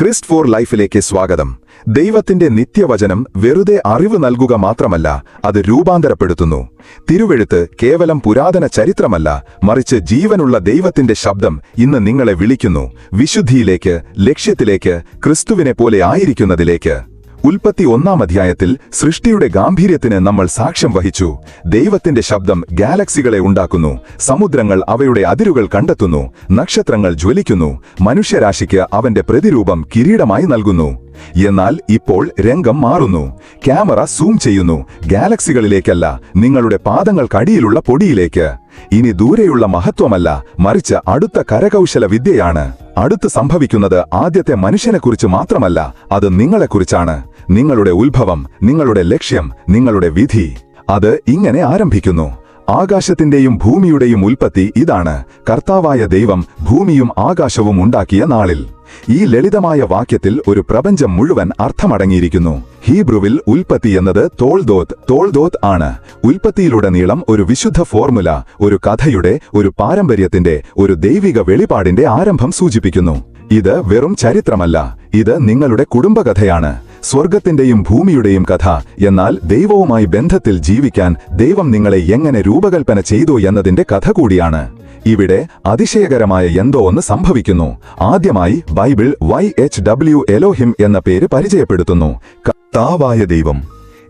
Christ four ലൈഫിലേക്ക് സ്വാഗതം. ദൈവത്തിന്റെ നിത്യവചനം വെറുതെ അറിവ് നൽകുക മാത്രമല്ല അത് രൂപാന്തരപ്പെടുത്തുന്നു. തിരുവെഴുത്ത് കേവലം പുരാതന ചരിത്രമല്ല മറിച്ച് ജീവനുള്ള ദൈവത്തിന്റെ ശബ്ദം ഇന്ന് നിങ്ങളെ വിളിക്കുന്നു. വിശുദ്ധിയിലേക്ക് ലക്ഷ്യത്തിലേക്ക് ക്രിസ്തുവിനെ പോലെ ആയിരിക്കുന്നതിലേക്ക്. ഉൽപ്പത്തി ഒന്നാം അധ്യായത്തിൽ സൃഷ്ടിയുടെ ഗാംഭീര്യത്തിന് നമ്മൾ സാക്ഷ്യം വഹിച്ചു. ദൈവത്തിന്റെ ശബ്ദം ഗാലക്സികളെ ഉണ്ടാക്കുന്നു. സമുദ്രങ്ങൾ അവയുടെ അതിരുകൾ കണ്ടെത്തുന്നു. നക്ഷത്രങ്ങൾ ജ്വലിക്കുന്നു. മനുഷ്യരാശിക്ക് അവന്റെ പ്രതിരൂപം കിരീടമായി നൽകുന്നു. എന്നാൽ ഇപ്പോൾ രംഗം മാറുന്നു. ക്യാമറ സൂം ചെയ്യുന്നു. ഗാലക്സികളിലേക്കല്ല നിങ്ങളുടെ പാദങ്ങൾക്കടിയിലുള്ള പൊടിയിലേക്ക്. ഇനി ദൂരെയുള്ള മഹത്വമല്ല മറിച്ച് അടുത്ത കരകൗശല വിദ്യയാണ്. അടുത്ത് സംഭവിക്കുന്നത് ആദ്യത്തെ മനുഷ്യനെക്കുറിച്ച് മാത്രമല്ല അത് നിങ്ങളെക്കുറിച്ചാണ്. നിങ്ങളുടെ ഉത്ഭവം നിങ്ങളുടെ ലക്ഷ്യം നിങ്ങളുടെ വിധി അത് ഇങ്ങനെ ആരംഭിക്കുന്നു. ആകാശത്തിന്റെയും ഭൂമിയുടെയും ഉൽപ്പത്തി ഇതാണ്. കർത്താവായ ദൈവം ഭൂമിയും ആകാശവും ഉണ്ടാക്കിയ നാളിൽ. ഈ ലളിതമായ വാക്യത്തിൽ ഒരു പ്രപഞ്ചം മുഴുവൻ അർത്ഥമടങ്ങിയിരിക്കുന്നു. ഹീബ്രുവിൽ ഉൽപ്പത്തി എന്നത് തോൾദോത്ത് തോൾദോത്ത് ആണ്. ഉൽപ്പത്തിയിലുടനീളം ഒരു വിശുദ്ധ ഫോർമുല ഒരു കഥയുടെ ഒരു പാരമ്പര്യത്തിന്റെ ഒരു ദൈവിക വെളിപാടിന്റെ ആരംഭം സൂചിപ്പിക്കുന്നു. ഇത് വെറും ചരിത്രമല്ല. ഇത് നിങ്ങളുടെ കുടുംബകഥയാണ്. സ്വർഗത്തിന്റെയും ഭൂമിയുടെയും കഥ. എന്നാൽ ദൈവവുമായി ബന്ധത്തിൽ ജീവിക്കാൻ ദൈവം നിങ്ങളെ എങ്ങനെ രൂപകൽപ്പന ചെയ്തു എന്നതിന്റെ കഥ കൂടിയാണ്. ഇവിടെ അതിശയകരമായ എന്തോ ഒന്ന് സംഭവിക്കുന്നു. ആദ്യമായി Bible Y H W Elohim എന്ന പേര് പരിചയപ്പെടുത്തുന്നു. കർത്താവായ ദൈവം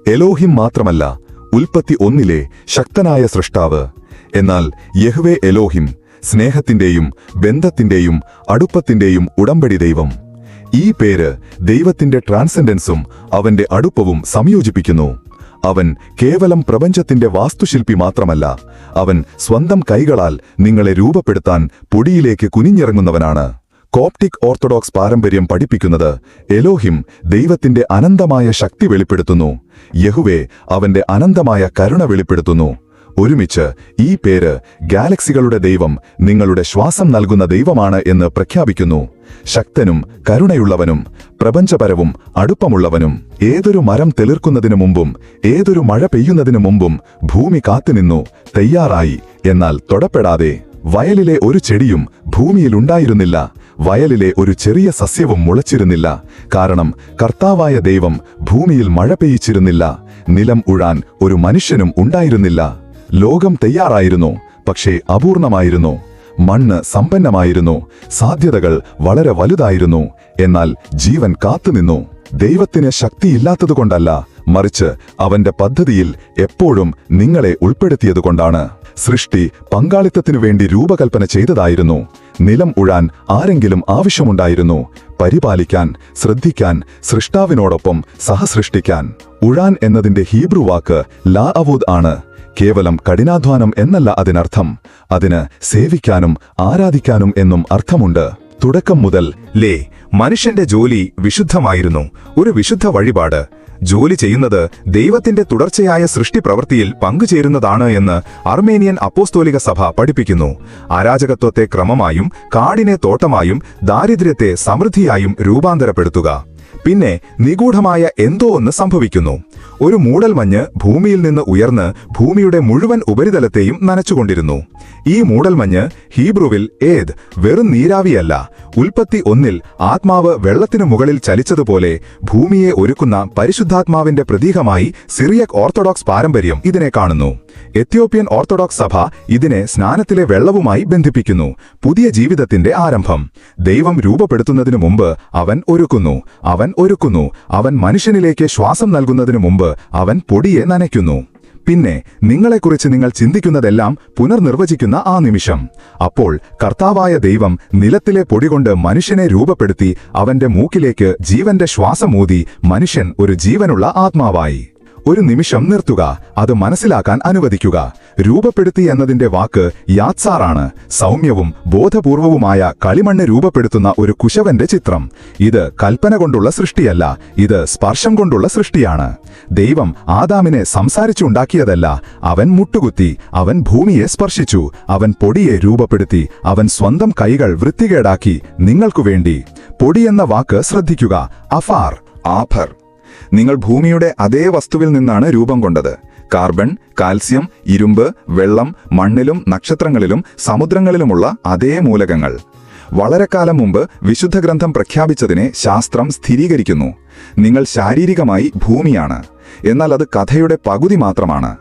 എലോഹിം മാത്രമല്ല ഉൽപ്പത്തി ഒന്നിലെ ശക്തനായ സൃഷ്ടാവ്. എന്നാൽ യഹ്വേ എലോഹിം സ്നേഹത്തിന്റെയും ബന്ധത്തിന്റെയും അടുപ്പത്തിന്റെയും ഉടമ്പടി ദൈവം. ഈ പേര് ദൈവത്തിന്റെ ട്രാൻസെൻഡൻസും അവന്റെ അടുപ്പവും സംയോജിപ്പിക്കുന്നു. അവൻ കേവലം പ്രപഞ്ചത്തിന്റെ വാസ്തുശില്പി മാത്രമല്ല അവൻ സ്വന്തം കൈകളാൽ നിങ്ങളെ രൂപപ്പെടുത്താൻ പൊടിയിലേക്ക് കുനിഞ്ഞിറങ്ങുന്നവനാണ്. കോപ്റ്റിക് ഓർത്തഡോക്സ് പാരമ്പര്യം പഠിപ്പിക്കുന്നത് എലോഹിം ദൈവത്തിന്റെ അനന്തമായ ശക്തി വെളിപ്പെടുത്തുന്നു. യഹുവെ അവന്റെ അനന്തമായ കരുണ വെളിപ്പെടുത്തുന്നു. ഒരുമിച്ച് ഈ പേര് ഗാലക്സികളുടെ ദൈവം നിങ്ങളുടെ ശ്വാസം നൽകുന്ന ദൈവമാണ് എന്ന് പ്രഖ്യാപിക്കുന്നു. ശക്തനും കരുണയുള്ളവനും പ്രപഞ്ചപരവും അടുപ്പമുള്ളവനും ഏതൊരു മരം തെളിർക്കുന്നതിനു മുമ്പും ഏതൊരു മഴ പെയ്യുന്നതിനു മുമ്പും ഭൂമി കാത്തുനിന്നു തയ്യാറായി. എന്നാൽ തൊടപ്പെടാതെ വയലിലെ ഒരു ചെടിയും ഭൂമിയിലുണ്ടായിരുന്നില്ല വയലിലെ ഒരു ചെറിയ സസ്യവും മുളച്ചിരുന്നില്ല. കാരണം കർത്താവായ ദൈവം ഭൂമിയിൽ മഴ പെയ്യിച്ചിരുന്നില്ല. നിലം ഉഴാൻ ഒരു മനുഷ്യനും ഉണ്ടായിരുന്നില്ല. ലോകം തയ്യാറായിരുന്നു പക്ഷേ അപൂർണമായിരുന്നു. മണ്ണ് സമ്പന്നമായിരുന്നു സാധ്യതകൾ വളരെ വലുതായിരുന്നു. എന്നാൽ ജീവൻ കാത്തുനിന്നു. ദൈവത്തിന് ശക്തിയില്ലാത്തതുകൊണ്ടല്ല മറിച്ച് അവന്റെ പദ്ധതിയിൽ എപ്പോഴും നിങ്ങളെ ഉൾപ്പെടുത്തിയതുകൊണ്ടാണ്. സൃഷ്ടി പങ്കാളിത്തത്തിനു വേണ്ടി രൂപകൽപ്പന ചെയ്തതായിരുന്നു. നിലം ഉഴാൻ ആരെങ്കിലും ആവശ്യമുണ്ടായിരുന്നു. പരിപാലിക്കാൻ ശ്രദ്ധിക്കാൻ സൃഷ്ടാവിനോടൊപ്പം സഹസൃഷ്ടിക്കാൻ. ഉഴാൻ എന്നതിന്റെ ഹീബ്രു വാക്ക് ലാ അവൂദ് ആണ്. കേവലം കഠിനാധ്വാനം എന്നല്ല അതിനർത്ഥം. അതിന് സേവിക്കാനും ആരാധിക്കാനും എന്നും അർത്ഥമുണ്ട്. തുടക്കം മുതൽ ലേ മനുഷ്യന്റെ ജോലി വിശുദ്ധമായിരുന്നു. ഒരു വിശുദ്ധ വഴിപാട്. ജോലി ചെയ്യുന്നത് ദൈവത്തിന്റെ തുടർച്ചയായ സൃഷ്ടി പ്രവൃത്തിയിൽ പങ്കുചേരുന്നതാണ് എന്ന് അർമേനിയൻ അപ്പോസ്തോലിക സഭ പഠിപ്പിക്കുന്നു. അരാജകത്വത്തെ ക്രമമായും കാടിനെ തോട്ടമായും ദാരിദ്ര്യത്തെ സമൃദ്ധിയായും രൂപാന്തരപ്പെടുത്തുക. പിന്നെ നിഗൂഢമായ എന്തോ ഒന്ന് സംഭവിക്കുന്നു. ഒരു മൂടൽമഞ്ഞ് ഭൂമിയിൽ നിന്ന് ഉയർന്ന് ഭൂമിയുടെ മുഴുവൻ ഉപരിതലത്തെയും നനച്ചുകൊണ്ടിരുന്നു. ഈ മൂടൽമഞ്ഞ് ഹീബ്രുവിൽ ഏത് വെറും നീരാവിയല്ല. ഉൽപ്പത്തി ഒന്നിൽ ആത്മാവ് വെള്ളത്തിനു മുകളിൽ ചലിച്ചതുപോലെ ഭൂമിയെ ഒരുക്കുന്ന പരിശുദ്ധാത്മാവിന്റെ പ്രതീകമായി സിറിയക് ഓർത്തഡോക്സ് പാരമ്പര്യം ഇതിനെ കാണുന്നു. എത്യോപ്യൻ ഓർത്തഡോക്സ് സഭ ഇതിനെ സ്നാനത്തിലെ വെള്ളവുമായി ബന്ധിപ്പിക്കുന്നു. പുതിയ ജീവിതത്തിന്റെ ആരംഭം. ദൈവം രൂപപ്പെടുത്തുന്നതിനു മുമ്പ് അവൻ ഒരുക്കുന്നു. അവൻ ഒരുക്കുന്നു. അവൻ മനുഷ്യനിലേക്ക് ശ്വാസം നൽകുന്നതിനു മുമ്പ് അവൻ പൊടിയെ നനയ്ക്കുന്നു. പിന്നെ നിങ്ങളെക്കുറിച്ച് നിങ്ങൾ ചിന്തിക്കുന്നതെല്ലാം പുനർനിർവചിക്കുന്ന ആ നിമിഷം. അപ്പോൾ കർത്താവായ ദൈവം നിലത്തിലെ പൊടികൊണ്ട് മനുഷ്യനെ രൂപപ്പെടുത്തി അവന്റെ മൂക്കിലേക്ക് ജീവന്റെ ശ്വാസമൂതി മനുഷ്യൻ ഒരു ജീവനുള്ള ആത്മാവായി. ഒരു നിമിഷം നിർത്തുക. അത് മനസ്സിലാക്കാൻ അനുവദിക്കുക. രൂപപ്പെടുത്തി എന്നതിന്റെ വാക്ക് യാത്സാറാണ്. സൗമ്യവും ബോധപൂർവവുമായ കളിമണ്ണ് രൂപപ്പെടുത്തുന്ന ഒരു കുശവന്റെ ചിത്രം. ഇത് കൽപ്പന കൊണ്ടുള്ള സൃഷ്ടിയല്ല. ഇത് സ്പർശം കൊണ്ടുള്ള സൃഷ്ടിയാണ്. ദൈവം ആദാമിനെ സംസാരിച്ചുണ്ടാക്കിയതല്ല അവൻ മുട്ടുകുത്തി അവൻ ഭൂമിയെ സ്പർശിച്ചു അവൻ പൊടിയെ രൂപപ്പെടുത്തി അവൻ സ്വന്തം കൈകൾ വൃത്തികേടാക്കി നിങ്ങൾക്കു വേണ്ടി. പൊടിയെന്ന വാക്ക് ശ്രദ്ധിക്കുക. അഫാർ ആഫർ നിങ്ങൾ ഭൂമിയുടെ അതേ വസ്തുവിൽ നിന്നാണ് രൂപം കൊണ്ടത്. കാർബൺ കാൽസ്യം ഇരുമ്പ് വെള്ളം മണ്ണിലും നക്ഷത്രങ്ങളിലും സമുദ്രങ്ങളിലുമുള്ള അതേ മൂലകങ്ങൾ. വളരെ കാലം മുമ്പ് വിശുദ്ധ ഗ്രന്ഥം പ്രഖ്യാപിച്ചതിനെ ശാസ്ത്രം സ്ഥിരീകരിക്കുന്നു. നിങ്ങൾ ശാരീരികമായി ഭൂമിയാണ്. എന്നാൽ അത് കഥയുടെ പകുതി മാത്രമാണ്.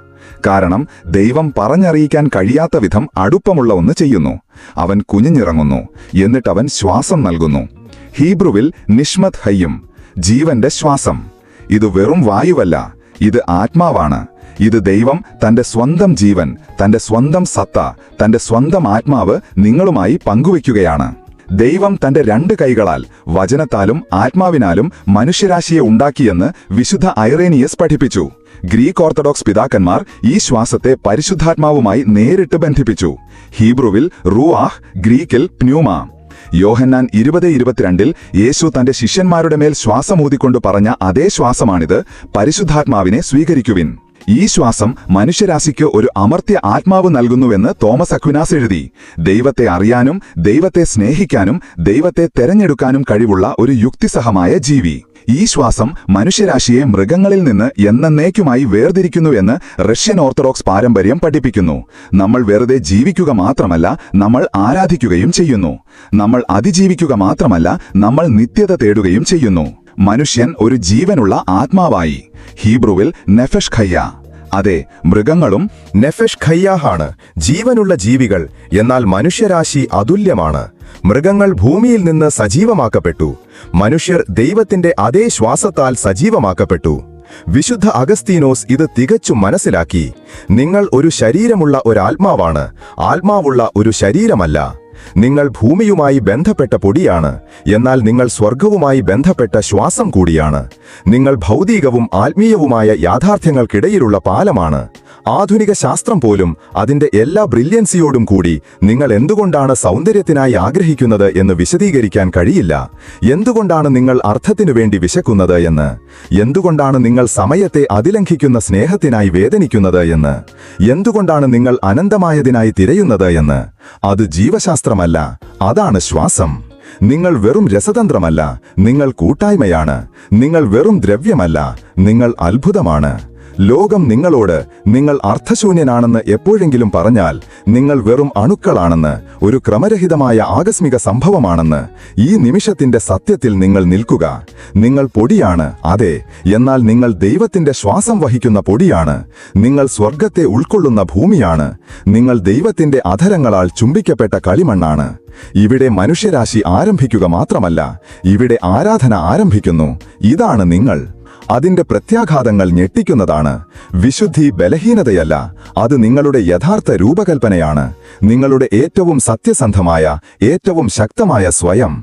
കാരണം ദൈവം പറഞ്ഞറിയിക്കാൻ കഴിയാത്ത വിധം അടുപ്പമുള്ള ഒന്ന് ചെയ്യുന്നു. അവൻ കുഞ്ഞിറങ്ങുന്നു എന്നിട്ടവൻ ശ്വാസം നൽകുന്നു. ഹീബ്രുവിൽ നിഷ്മത് ഹയ്യും ജീവന്റെ ശ്വാസം. ഇത് വെറും വായുവല്ല ഇത് ആത്മാവാണ്. ഇത് ദൈവം തന്റെ സ്വന്തം ജീവൻ തന്റെ സ്വന്തം സത്ത തന്റെ സ്വന്തം ആത്മാവ് നിങ്ങളുമായി പങ്കുവയ്ക്കുകയാണ്. ദൈവം തന്റെ രണ്ട് കൈകളാൽ വചനത്താലും ആത്മാവിനാലും മനുഷ്യരാശിയെ ഉണ്ടാക്കിയെന്ന് വിശുദ്ധ ഐറേനിയസ് പഠിപ്പിച്ചു. ഗ്രീക്ക് ഓർത്തഡോക്സ് പിതാക്കന്മാർ ഈ ശ്വാസത്തെ പരിശുദ്ധാത്മാവുമായി നേരിട്ട് ബന്ധിപ്പിച്ചു. ഹീബ്രുവിൽ റൂആഹ് ഗ്രീക്കിൽ പ്ന്യൂമ. യോഹന്നാൻ ഇരുപത് ഇരുപത്തിരണ്ടിൽ യേശു തന്റെ ശിഷ്യന്മാരുടെ മേൽ ശ്വാസമൂതിക്കൊണ്ട് പറഞ്ഞ അതേ ശ്വാസമാണിത് പരിശുദ്ധാത്മാവിനെ സ്വീകരിക്കുവിൻ. ഈ ശ്വാസം മനുഷ്യരാശിക്ക് ഒരു അമർത്യ ആത്മാവ് നൽകുന്നുവെന്ന് തോമസ് അക്വിനാസ് എഴുതി. ദൈവത്തെ അറിയാനും ദൈവത്തെ സ്നേഹിക്കാനും ദൈവത്തെ തെരഞ്ഞെടുക്കാനും കഴിവുള്ള ഒരു യുക്തിസഹമായ ജീവി. ഈ ശ്വാസം മനുഷ്യരാശിയെ മൃഗങ്ങളിൽ നിന്ന് എന്നേക്കുമായി വേർതിരിക്കുന്നുവെന്ന് റഷ്യൻ ഓർത്തഡോക്സ് പാരമ്പര്യം പഠിപ്പിക്കുന്നു. നമ്മൾ വെറുതെ ജീവിക്കുക മാത്രമല്ല നമ്മൾ ആരാധിക്കുകയും ചെയ്യുന്നു. നമ്മൾ അതിജീവിക്കുക മാത്രമല്ല നമ്മൾ നിത്യത തേടുകയും ചെയ്യുന്നു. മനുഷ്യൻ ഒരു ജീവനുള്ള ആത്മാവായി. ഹീബ്രുവിൽ നെഫഷ് ഖയ്യ. അതെ മൃഗങ്ങളും നെഫഷ് ഖയ്യാഹാണ്. ജീവനുള്ള ജീവികൾ എന്നാൽ മനുഷ്യരാശി അതുല്യമാണ്. മൃഗങ്ങൾ ഭൂമിയിൽ നിന്ന് സജീവമാക്കപ്പെട്ടു. മനുഷ്യർ ദൈവത്തിന്റെ അതേ ശ്വാസത്താൽ സജീവമാക്കപ്പെട്ടു. വിശുദ്ധ അഗസ്തീനോസ് ഇത് തികച്ചും മനസ്സിലാക്കി. നിങ്ങൾ ഒരു ശരീരമുള്ള ഒരാത്മാവാണ്. ആത്മാവുള്ള ഒരു ശരീരമല്ല. നിങ്ങൾ ഭൂമിയുമായി ബന്ധപ്പെട്ട പൊടിയാണ്. എന്നാൽ നിങ്ങൾ സ്വർഗവുമായി ബന്ധപ്പെട്ട ശ്വാസം കൂടിയാണ്. നിങ്ങൾ ഭൗതികവും ആത്മീയവുമായ യാഥാർത്ഥ്യങ്ങൾക്കിടയിലുള്ള പാലമാണ്. ആധുനിക ശാസ്ത്രം പോലും അതിന്റെ എല്ലാ ബ്രില്യൻസിയോടും കൂടി നിങ്ങൾ എന്തുകൊണ്ടാണ് സൗന്ദര്യത്തിനായി ആഗ്രഹിക്കുന്നത് എന്ന് വിശദീകരിക്കാൻ കഴിയില്ല. എന്തുകൊണ്ടാണ് നിങ്ങൾ അർത്ഥത്തിനു വേണ്ടി വിശക്കുന്നത് എന്ന്. എന്തുകൊണ്ടാണ് നിങ്ങൾ സമയത്തെ അതിലംഘിക്കുന്ന സ്നേഹത്തിനായി വേദനിക്കുന്നത് എന്ന്. എന്തുകൊണ്ടാണ് നിങ്ങൾ അനന്തമായതിനായി തിരയുന്നത് എന്ന്. അത് ജീവശാസ്ത്രമല്ല അതാണ് ശ്വാസം. നിങ്ങൾ വെറും രസതന്ത്രമല്ല നിങ്ങൾ കൂട്ടായ്മയാണ്. നിങ്ങൾ വെറും ദ്രവ്യമല്ല നിങ്ങൾ അത്ഭുതമാണ്. ലോകം നിങ്ങളോട് നിങ്ങൾ അർത്ഥശൂന്യനാണെന്ന് എപ്പോഴെങ്കിലും പറഞ്ഞാൽ നിങ്ങൾ വെറും അണുക്കളാണെന്ന് ഒരു ക്രമരഹിതമായ ആകസ്മിക സംഭവമാണെന്ന് ഈ നിമിഷത്തിന്റെ സത്യത്തിൽ നിങ്ങൾ നിൽക്കുക. നിങ്ങൾ പൊടിയാണ് അതെ എന്നാൽ നിങ്ങൾ ദൈവത്തിന്റെ ശ്വാസം വഹിക്കുന്ന പൊടിയാണ്. നിങ്ങൾ സ്വർഗത്തെ ഉൾക്കൊള്ളുന്ന ഭൂമിയാണ്. നിങ്ങൾ ദൈവത്തിന്റെ അധരങ്ങളാൽ ചുംബിക്കപ്പെട്ട കളിമണ്ണാണ്. ഇവിടെ മനുഷ്യരാശി ആരംഭിക്കുക മാത്രമല്ല ഇവിടെ ആരാധന ആരംഭിക്കുന്നു. ഇതാണ് നിങ്ങൾ. അതിന്റെ പ്രത്യാഘാതങ്ങൾ ഞെട്ടിക്കുന്നതാണ്. വിശുദ്ധി ബലഹീനതയല്ല അത് നിങ്ങളുടെ യഥാർത്ഥ രൂപകൽപ്പനയാണ്. നിങ്ങളുടെ ഏറ്റവും സത്യസന്ധമായ ഏറ്റവും ശക്തമായ സ്വയം.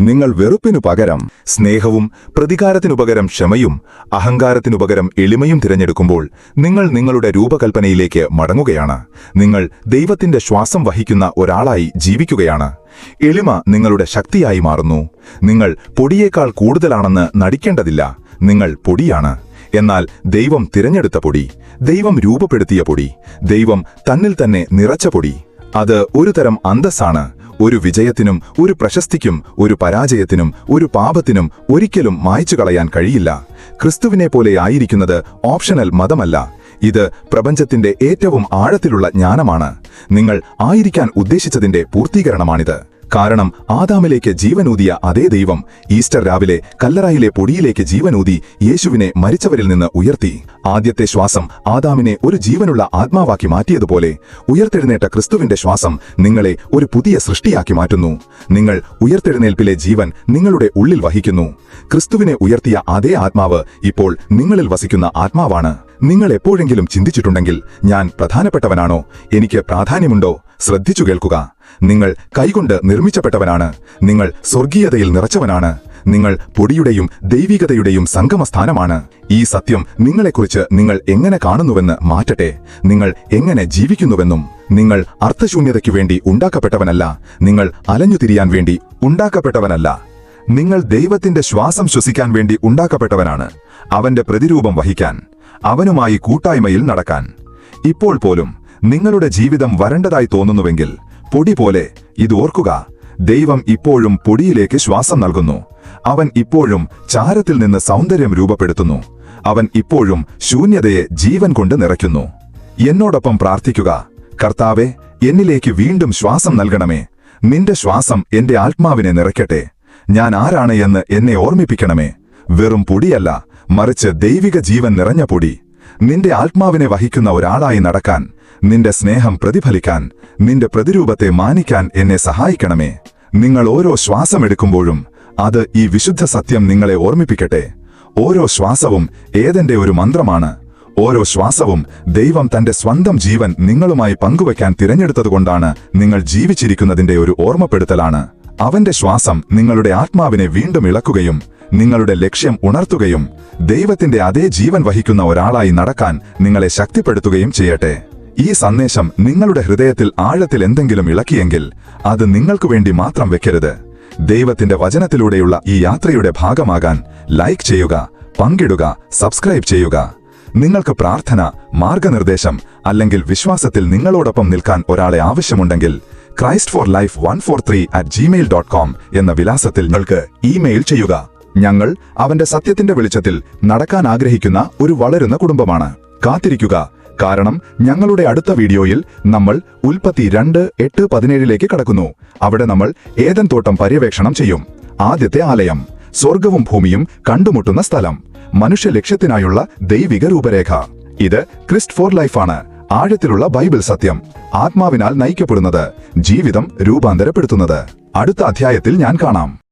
നിങ്ങൾ വെറുപ്പിനു പകരം സ്നേഹവും പ്രതികാരത്തിനു പകരം ക്ഷമയും അഹങ്കാരത്തിനു പകരം എളിമയും തിരഞ്ഞെടുക്കുമ്പോൾ നിങ്ങൾ നിങ്ങളുടെ രൂപകൽപ്പനയിലേക്ക് മടങ്ങുകയാണ്. നിങ്ങൾ ദൈവത്തിന്റെ ശ്വാസം വഹിക്കുന്ന ഒരാളായി ജീവിക്കുകയാണ്. എളിമ നിങ്ങളുടെ ശക്തിയായി മാറുന്നു. നിങ്ങൾ പൊടിയേക്കാൾ കൂടുതലാണെന്ന് നടിക്കേണ്ടതില്ല. നിങ്ങൾ പൊടിയാണ്. എന്നാൽ ദൈവം തിരഞ്ഞെടുത്ത പൊടി ദൈവം രൂപപ്പെടുത്തിയ പൊടി ദൈവം തന്നിൽ തന്നെ നിറച്ച പൊടി. അത് ഒരു തരം അന്തസ്സാണ്. ഒരു വിജയത്തിനും ഒരു പ്രശസ്തിക്കും ഒരു പരാജയത്തിനും ഒരു പാപത്തിനും ഒരിക്കലും മായ്ച്ചു കളയാൻ കഴിയില്ല. ക്രിസ്തുവിനെ പോലെ ആയിരിക്കുന്നത് ഓപ്ഷണൽ മതമല്ല. ഇത് പ്രപഞ്ചത്തിന്റെ ഏറ്റവും ആഴത്തിലുള്ള ജ്ഞാനമാണ്. നിങ്ങൾ ആയിരിക്കാൻ ഉദ്ദേശിച്ചതിന്റെ പൂർത്തീകരണമാണിത്. കാരണം ആദാമിലേക്ക് ജീവനൂതിയ അതേ ദൈവം ഈസ്റ്റർ രാവിലെ കല്ലറായിലെ പൊടിയിലേക്ക് ജീവനൂതി യേശുവിനെ മരിച്ചവരിൽ നിന്ന് ഉയർത്തി. ആദ്യത്തെ ശ്വാസം ആദാമിനെ ഒരു ജീവനുള്ള ആത്മാവാക്കി മാറ്റിയതുപോലെ ഉയർത്തെഴുന്നേറ്റ ക്രിസ്തുവിന്റെ ശ്വാസം നിങ്ങളെ ഒരു പുതിയ സൃഷ്ടിയാക്കി മാറ്റുന്നു. നിങ്ങൾ ഉയർത്തെഴുന്നേൽപ്പിലെ ജീവൻ നിങ്ങളുടെ ഉള്ളിൽ വഹിക്കുന്നു. ക്രിസ്തുവിനെ ഉയർത്തിയ അതേ ആത്മാവ് ഇപ്പോൾ നിങ്ങളിൽ വസിക്കുന്ന ആത്മാവാണ്. നിങ്ങൾ എപ്പോഴെങ്കിലും ചിന്തിച്ചിട്ടുണ്ടെങ്കിൽ ഞാൻ പ്രധാനപ്പെട്ടവനാണോ? എനിക്ക് പ്രാധാന്യമുണ്ടോ? ശ്രദ്ധിച്ചു കേൾക്കുക. നിങ്ങൾ കൈകൊണ്ട് നിർമ്മിച്ചപ്പെട്ടവനാണ്. നിങ്ങൾ സ്വർഗീയതയിൽ നിറച്ചവനാണ്. നിങ്ങൾ പൊടിയുടെയും ദൈവികതയുടെയും സംഗമസ്ഥാനമാണ്. ഈ സത്യം നിങ്ങളെക്കുറിച്ച് നിങ്ങൾ എങ്ങനെ കാണുന്നുവെന്ന് മാറ്റട്ടെ. നിങ്ങൾ എങ്ങനെ ജീവിക്കുന്നുവെന്നും നിങ്ങൾ അർത്ഥശൂന്യതയ്ക്കു വേണ്ടി ഉണ്ടാക്കപ്പെട്ടവനല്ല. നിങ്ങൾ അലഞ്ഞുതിരിയാൻ വേണ്ടി ഉണ്ടാക്കപ്പെട്ടവനല്ല. നിങ്ങൾ ദൈവത്തിന്റെ ശ്വാസം ശ്വസിക്കാൻ വേണ്ടി ഉണ്ടാക്കപ്പെട്ടവനാണ്. അവന്റെ പ്രതിരൂപം വഹിക്കാൻ അവനുമായി കൂട്ടായ്മയിൽ നടക്കാൻ. ഇപ്പോൾ പോലും നിങ്ങളുടെ ജീവിതം വരണ്ടതായി തോന്നുന്നുവെങ്കിൽ പൊടി പോലെ ഇത് ഓർക്കുക. ദൈവം ഇപ്പോഴും പൊടിയിലേക്ക് ശ്വാസം നൽകുന്നു. അവൻ ഇപ്പോഴും ചാരത്തിൽ നിന്ന് സൗന്ദര്യം രൂപപ്പെടുത്തുന്നു. അവൻ ഇപ്പോഴും ശൂന്യതയെ ജീവൻ കൊണ്ട് നിറയ്ക്കുന്നു. എന്നോടൊപ്പം പ്രാർത്ഥിക്കുക. കർത്താവെ എന്നിലേക്ക് വീണ്ടും ശ്വാസം നൽകണമേ. നിന്റെ ശ്വാസം എന്റെ ആത്മാവിനെ നിറയ്ക്കട്ടെ. ഞാൻ ആരാണ് എന്ന് എന്നെ ഓർമ്മിപ്പിക്കണമേ. വെറും പൊടിയല്ല മറിച്ച് ദൈവിക ജീവൻ നിറഞ്ഞ പൊടി. നിന്റെ ആത്മാവിനെ വഹിക്കുന്ന ഒരാളായി നടക്കാൻ നിന്റെ സ്നേഹം പ്രതിഫലിക്കാൻ നിന്റെ പ്രതിരൂപത്തെ മാനിക്കാൻ എന്നെ സഹായിക്കണമേ. നിങ്ങൾ ഓരോ ശ്വാസമെടുക്കുമ്പോഴും അത് ഈ വിശുദ്ധ സത്യം നിങ്ങളെ ഓർമ്മിപ്പിക്കട്ടെ. ഓരോ ശ്വാസവും ഏതെന്റെ ഒരു മന്ത്രമാണ്. ഓരോ ശ്വാസവും ദൈവം തന്റെ സ്വന്തം ജീവൻ നിങ്ങളുമായി പങ്കുവയ്ക്കാൻ തിരഞ്ഞെടുത്തതുകൊണ്ടാണ് നിങ്ങൾ ജീവിച്ചിരിക്കുന്നതിന്റെ ഒരു ഓർമ്മപ്പെടുത്തലാണ്. അവന്റെ ശ്വാസം നിങ്ങളുടെ ആത്മാവിനെ വീണ്ടും ഇളക്കുകയും നിങ്ങളുടെ ലക്ഷ്യം ഉണർത്തുകയും ദൈവത്തിന്റെ അതേ ജീവൻ വഹിക്കുന്ന ഒരാളായി നടക്കാൻ നിങ്ങളെ ശക്തിപ്പെടുത്തുകയും ചെയ്യട്ടെ. ഈ സന്ദേശം നിങ്ങളുടെ ഹൃദയത്തിൽ ആഴത്തിൽ എന്തെങ്കിലും ഇളക്കിയെങ്കിൽ അത് നിങ്ങൾക്കു വേണ്ടി മാത്രം വെക്കരുത്. ദൈവത്തിന്റെ വചനത്തിലൂടെയുള്ള ഈ യാത്രയുടെ ഭാഗമാകാൻ ലൈക്ക് ചെയ്യുക പങ്കിടുക സബ്സ്ക്രൈബ് ചെയ്യുക. നിങ്ങൾക്ക് പ്രാർത്ഥന മാർഗനിർദ്ദേശം അല്ലെങ്കിൽ വിശ്വാസത്തിൽ നിങ്ങളോടൊപ്പം നിൽക്കാൻ ഒരാളെ ആവശ്യമുണ്ടെങ്കിൽ Christ for life one four three at Gmail dot com എന്ന വിലാസത്തിൽ നിങ്ങൾക്ക് ഇമെയിൽ ചെയ്യുക. ഞങ്ങൾ അവന്റെ സത്യത്തിന്റെ വെളിച്ചത്തിൽ നടക്കാൻ ആഗ്രഹിക്കുന്ന ഒരു വളരുന്ന കുടുംബമാണ്. കാത്തിരിക്കുക. കാരണം ഞങ്ങളുടെ അടുത്ത വീഡിയോയിൽ നമ്മൾ ഉൽപ്പത്തി രണ്ട് എട്ട് പതിനേഴിലേക്ക് കടക്കുന്നു. അവിടെ നമ്മൾ ഏതൻ തോട്ടം പര്യവേക്ഷണം ചെയ്യും. ആദ്യത്തെ ആലയം സ്വർഗവും ഭൂമിയും കണ്ടുമുട്ടുന്ന സ്ഥലം മനുഷ്യ ലക്ഷ്യത്തിനായുള്ള ദൈവിക രൂപരേഖ. ഇത് ക്രിസ്റ്റ് ഫോർ ലൈഫാണ് ആഴത്തിലുള്ള ബൈബിൾ സത്യം ആത്മാവിനാൽ നയിക്കപ്പെടുന്നത് ജീവിതം രൂപാന്തരപ്പെടുത്തുന്നത്. അടുത്ത അധ്യായത്തിൽ ഞാൻ കാണാം.